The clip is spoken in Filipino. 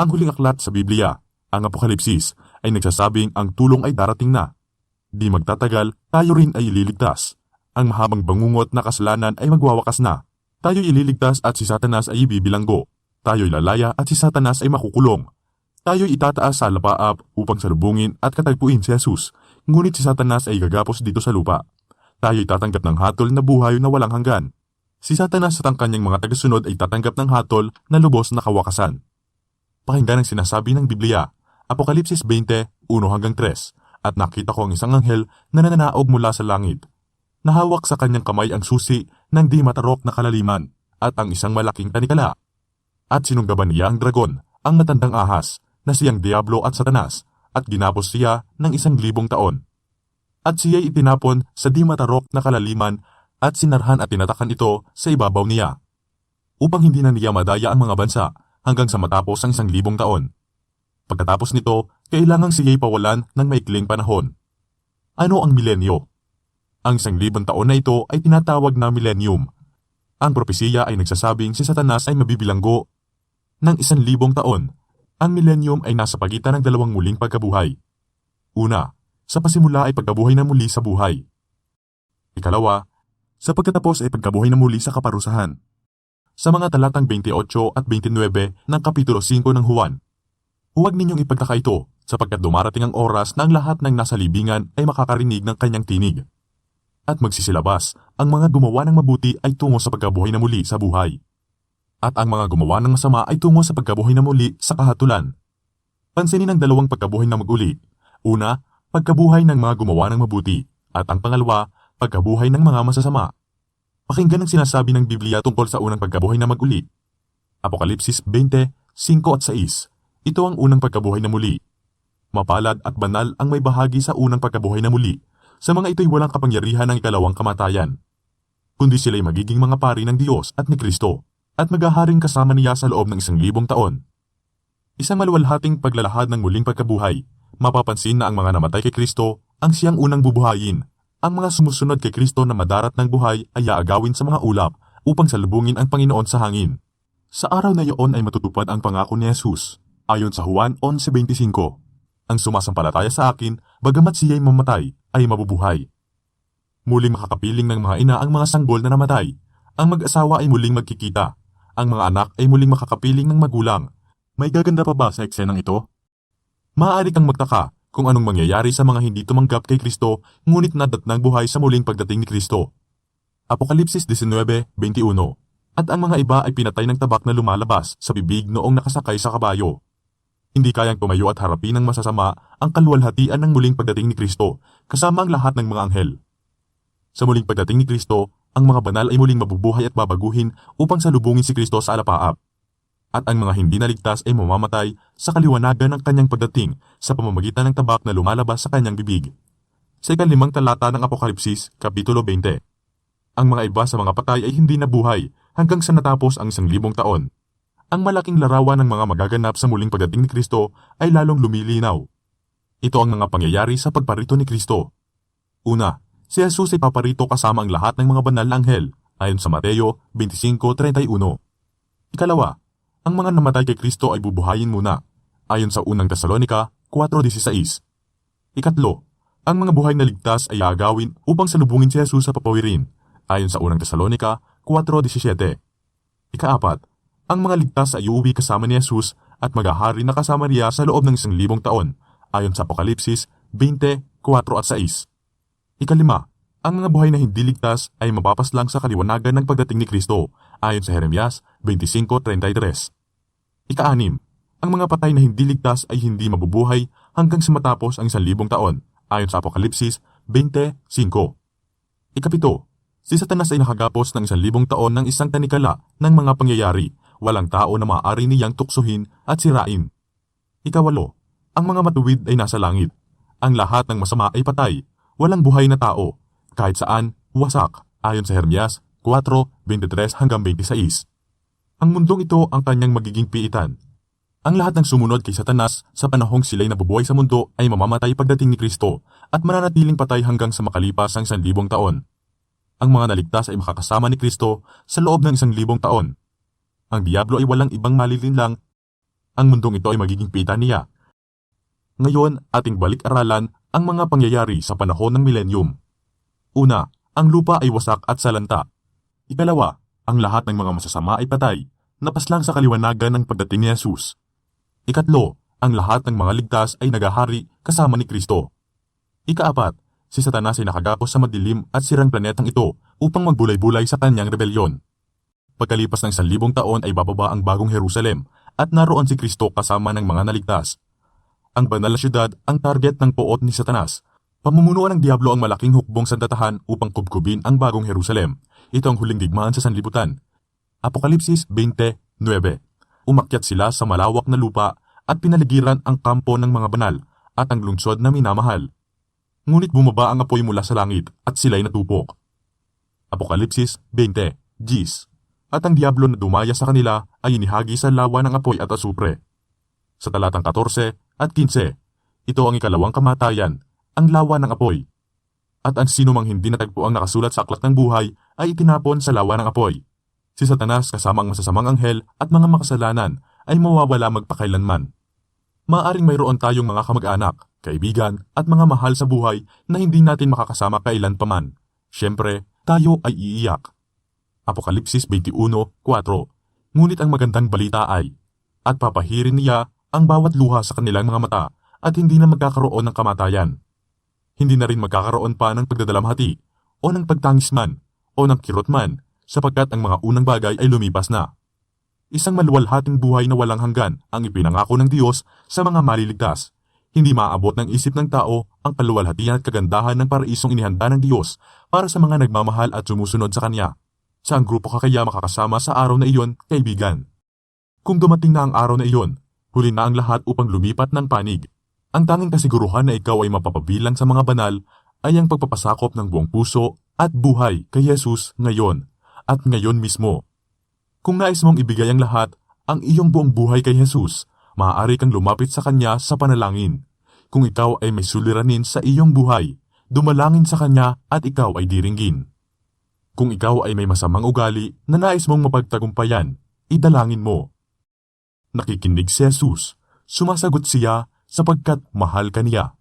Ang huling aklat sa Biblia, ang Apokalipsis, ay nagsasabing ang tulong ay darating na. Di magtatagal, tayo rin ay ililigtas. Ang mahabang bangungot na kasalanan ay magwawakas na. Tayo'y ililigtas at si Satanas ay ibibilanggo. Tayo'y lalaya at si Satanas ay makukulong. Tayo'y itataas sa lapaap upang salubungin at katagpuin si Jesus, ngunit si Satanas ay gagapos dito sa lupa. Tayo'y tatanggap ng hatol na buhay na walang hanggan. Si Satanas at ang kanyang mga tagasunod ay tatanggap ng hatol na lubos na kawakasan. Pakinggan ang sinasabi ng Biblia, Apokalipsis 20, 1 hanggang 3, at nakita ko ang isang anghel na nananaog mula sa langit. Nahawak sa kanyang kamay ang susi ng di matarok na kalaliman at ang isang malaking tanikala. At sinunggaban niya ang dragon, ang matandang ahas, na siyang Diablo at Satanas, at ginapos siya ng isang libong taon. At siya'y itinapon sa di matarok na kalaliman at sinarhan at tinatakan ito sa ibabaw niya. Upang hindi na niya madaya ang mga bansa hanggang sa matapos ang isang libong taon. Pagkatapos nito, kailangang siya'y pawalan ng maikling panahon. Ano ang milenyo? Ang isang libong taon na ito ay tinatawag na millennium. Ang propesiya ay nagsasabing si Satanas ay mabibilanggo ng isang libong taon. Ang millennium ay nasa pagitan ng dalawang muling pagkabuhay. Una, sa pasimula ay pagkabuhay na muli sa buhay. Ikalawa, sa pagkatapos ay pagkabuhay na muli sa kaparusahan. Sa mga talatang 28 at 29 ng Kapitulo 5 ng Juan, huwag ninyong ipagtaka ito sapagkat dumarating ang oras na ang lahat ng nasa libingan ay makakarinig ng kanyang tinig. At magsisilabas, ang mga gumawa ng mabuti ay tungo sa pagkabuhay na muli sa buhay. At ang mga gumawa ng masama ay tungo sa pagkabuhay na muli sa kahatulan. Pansinin ang dalawang pagkabuhay na maguli. Una, pagkabuhay ng mga gumawa ng mabuti. At ang pangalawa, pagkabuhay ng mga masasama. Pakinggan ang sinasabi ng Biblia tungkol sa unang pagkabuhay na maguli. Apokalipsis 20, 5 at 6. Ito ang unang pagkabuhay na muli. Mapalad at banal ang may bahagi sa unang pagkabuhay na muli. Sa mga ito'y walang kapangyarihan ng ikalawang kamatayan. Kundi sila'y magiging mga pari ng Diyos at ni Kristo at maghaharing kasama niya sa loob ng isang libong taon. Isang maluwalhating paglalahad ng muling pagkabuhay. Mapapansin na ang mga namatay kay Kristo ang siyang unang bubuhayin ang mga sumusunod kay Kristo na madarat ng buhay ay aagawin sa mga ulap upang salubungin ang Panginoon sa hangin. Sa araw na iyon ay matutupad ang pangako ni Jesus. Ayon sa Juan 11.25, Ang sumasampalataya sa akin, bagamat siya'y mamatay, ay mabubuhay. Muling makakapiling ng mga ina ang mga sanggol na namatay. Ang mag-asawa ay muling magkikita. Ang mga anak ay muling makakapiling ng magulang. May gaganda pa ba sa eksenang ito? Maaari kang magtaka kung anong mangyayari sa mga hindi tumanggap kay Kristo ngunit nadatnang buhay sa muling pagdating ni Kristo. Apokalipsis 19.21 At ang mga iba ay pinatay ng tabak na lumalabas sa bibig noong nakasakay sa kabayo. Hindi kayang tumayo at harapin ng masasama ang kaluwalhatian ng muling pagdating ni Kristo kasama ang lahat ng mga anghel. Sa muling pagdating ni Kristo, ang mga banal ay muling mabubuhay at babaguhin upang salubungin si Kristo sa alapaap at ang mga hindi naligtas ay mamamatay sa kaliwanagan ng kanyang pagdating sa pamamagitan ng tabak na lumalabas sa kanyang bibig. Sa ikalimang talata ng Apokalipsis, Kapitulo 20. Ang mga iba sa mga patay ay hindi nabuhay hanggang sa natapos ang isang libong taon. Ang malaking larawan ng mga magaganap sa muling pagdating ni Kristo ay lalong lumilinaw. Ito ang mga pangyayari sa pagparito ni Kristo. Una, si Jesus ay paparito kasama ang lahat ng mga banal na anghel ayon sa Mateo 25.31. Ikalawa, ang mga namatay kay Kristo ay bubuhayin muna, ayon sa unang Tesalonika 4.16. Ikatlo, ang mga buhay na ligtas ay agawin upang salubungin si Jesus sa papawirin, ayon sa unang Tesalonika 4.17. Ikaapat, ang mga ligtas ay uuwi kasama ni Jesus at maghahari na kasama niya sa loob ng isang libong taon, ayon sa Apokalipsis 20, 4 at 6. Ikalima, ang mga buhay na hindi ligtas ay mapapaslang sa kaliwanagan ng pagdating ni Kristo ayon sa Jeremias 25.33. Ika-anim, ang mga patay na hindi ligtas ay hindi mabubuhay hanggang sa matapos ang isang libong taon ayon sa Apokalipsis 20.5. Ikapito, si Satanas ay nakagapos ng isang libong taon ng isang tanikala ng mga pangyayari, walang tao na maaari niyang tuksuhin at sirain. Ikawalo, ang mga matuwid ay nasa langit. Ang lahat ng masama ay patay, walang buhay na tao, kahit saan, wasak, ayon sa Hermias 4.23 hanggang 26. Ang mundong ito ang kanyang magiging piitan. Ang lahat ng sumunod kay Satanas sa panahong sila'y nabubuhay sa mundo ay mamamatay pagdating ni Kristo at mananatiling patay hanggang sa makalipas ang isang libong taon. Ang mga naligtas ay makakasama ni Kristo sa loob ng isang libong taon. Ang Diablo ay walang ibang malilinlang ang mundong ito ay magiging pita niya. Ngayon, ating balik-aralan ang mga pangyayari sa panahon ng milenyum. Una, ang lupa ay wasak at salanta. Ikalawa, ang lahat ng mga masasama ay patay, napaslang sa kaliwanagan ng pagdating ni Jesus. Ikatlo, ang lahat ng mga ligtas ay nagahari kasama ni Kristo. Ikaapat, si Satanas ay nakagapos sa madilim at sirang planetang ito upang magbulay-bulay sa kanyang rebelyon. Pagkalipas ng isang libong taon ay bababa ang bagong Jerusalem at naroon si Kristo kasama ng mga naligtas. Ang banal na syudad ang target ng poot ni Satanas. Pamumunuan ng Diablo ang malaking hukbong sandatahan upang kubkubin ang bagong Jerusalem. Ito ang huling digmaan sa sanlibutan. Apokalipsis 20.9 Umakyat sila sa malawak na lupa at pinaligiran ang kampo ng mga banal at ang lungsod na minamahal. Ngunit bumaba ang apoy mula sa langit at sila'y natupok. Apokalipsis 20, Gis. At ang diablo na dumaya sa kanila ay inihagi sa lawa ng apoy at asupre. Sa talatang 14 at 15, ito ang ikalawang kamatayan, ang lawa ng apoy. At ang sino mang hindi natagpo ang nakasulat sa aklat ng buhay ay itinapon sa lawa ng apoy. Si Satanas kasama ang masasamang anghel at mga makasalanan ay mawawala magpakailanman. Maaring mayroon tayong mga kamag-anak, kaibigan at mga mahal sa buhay na hindi natin makakasama kailan paman. Siyempre, tayo ay iiyak. Apokalipsis 21.4 Ngunit ang magandang balita ay, at papahirin niya ang bawat luha sa kanilang mga mata at hindi na magkakaroon ng kamatayan. Hindi na rin magkakaroon pa ng pagdadalamhati o ng pagtangis man o ng kirot man sapagkat ang mga unang bagay ay lumipas na. Isang maluwalhating buhay na walang hanggan ang ipinangako ng Diyos sa mga maliligtas. Hindi maaabot ng isip ng tao ang kaluwalhatian at kagandahan ng paraisong inihanda ng Diyos para sa mga nagmamahal at sumusunod sa Kanya. Saan grupo ka kaya makakasama sa araw na iyon, kaibigan? Kung dumating na ang araw na iyon, huli na ang lahat upang lumipat ng panig. Ang tanging kasiguruhan na ikaw ay mapapabilang sa mga banal ay ang pagpapasakop ng buong puso at buhay kay Jesus ngayon at ngayon mismo. Kung nais mong ibigay ang lahat, ang iyong buong buhay kay Jesus, maaari kang lumapit sa Kanya sa panalangin. Kung ikaw ay may suliranin sa iyong buhay, dumalangin sa Kanya at ikaw ay diringgin. Kung ikaw ay may masamang ugali na nais mong mapagtagumpayan, idalangin mo. Nakikinig si Jesus, sumasagot siya sapagkat mahal ka niya.